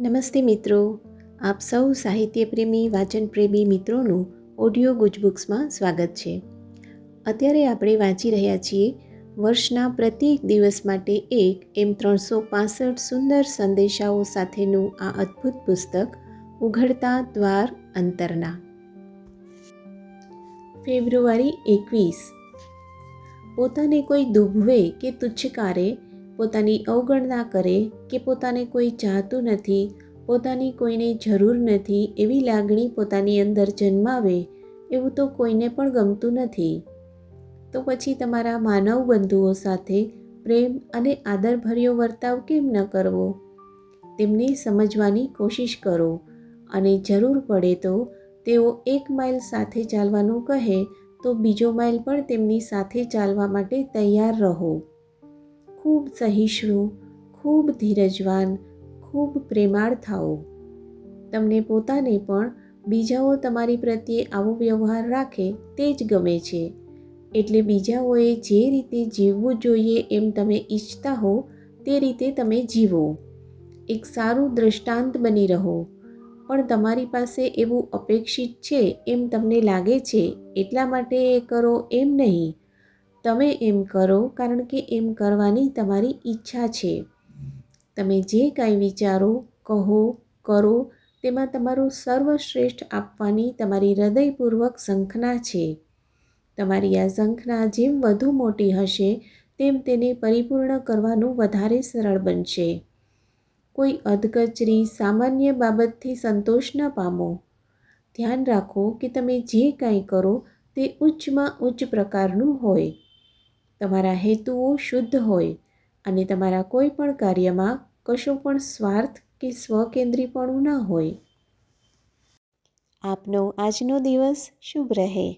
નમસ્તે મિત્રો. આપ સૌ સાહિત્યપ્રેમી, વાચનપ્રેમી મિત્રોનું ઓડિયો ગુજબુક્સમાં સ્વાગત છે. અત્યારે આપણે વાંચી રહ્યા છીએ વર્ષના પ્રત્યેક દિવસ માટે એક એમ ત્રણસો પાસઠ સુંદર સંદેશાઓ સાથેનું આ અદ્ભુત પુસ્તક, ઉઘડતા દ્વાર અંતરના. ફેબ્રુઆરી એકવીસ. પોતાને કોઈ દુભવે કે તુચ્છકારે પોતાની અવગણના કરે કે પોતાને કોઈ ચાહતું નથી, પોતાની કોઈને જરૂર નથી એવી લાગણી પોતાની અંદર જન્માવે, એવું તો કોઈને પણ ગમતું નથી. તો પછી તમારા માનવ બંધુઓ સાથે પ્રેમ અને આદરભર્યો વર્તાવ કેમ ન કરવો? તેમને સમજવાની કોશિશ કરો અને જરૂર પડે તો તેઓ એક માઇલ સાથે ચાલવાનું કહે તો બીજો માઇલ પણ તેમની સાથે ચાલવા માટે તૈયાર રહો. ખૂબ સહિષ્ણુ, ખૂબ ધીરજવાન, ખૂબ પ્રેમાળ થાઓ તમને પોતાને પણ બીજાઓ તમારી પ્રત્યે આવો વ્યવહાર રાખે તે જ ગમે છે. એટલે બીજાઓએ જે રીતે જીવવું જોઈએ એમ તમે ઈચ્છતા હો તે રીતે તમે જીવો. એક સારું દૃષ્ટાંત બની રહો. પણ તમારી પાસે એવું અપેક્ષિત છે એમ તમને લાગે છે? એટલા માટે એ કરો એમ નહીં. તમે એમ કરો કારણ કે એમ કરવાની તમારી ઈચ્છા છે. તમે જે કાંઈ વિચારો, કહો, કરો તેમાં તમારું સર્વશ્રેષ્ઠ આપવાની તમારી હૃદયપૂર્વક ઝંખના છે. તમારી આ ઝંખના જેમ વધુ મોટી હશે, તેમ તેને પરિપૂર્ણ કરવાનું વધારે સરળ બનશે. કોઈ અધકચરી સામાન્ય બાબતથી સંતોષ ન પામો. ધ્યાન રાખો કે તમે જે કાંઈ કરો તે ઉચ્ચમાં ઉચ્ચ પ્રકારનું હોય. તમારા હેતુઓ શુદ્ધ હોય અને તમારા કોઈ પણ કાર્યમાં કશો પણ સ્વાર્થ કે સ્વકેન્દ્રીપણું ન હોય. આપનો આજનો દિવસ શુભ રહે.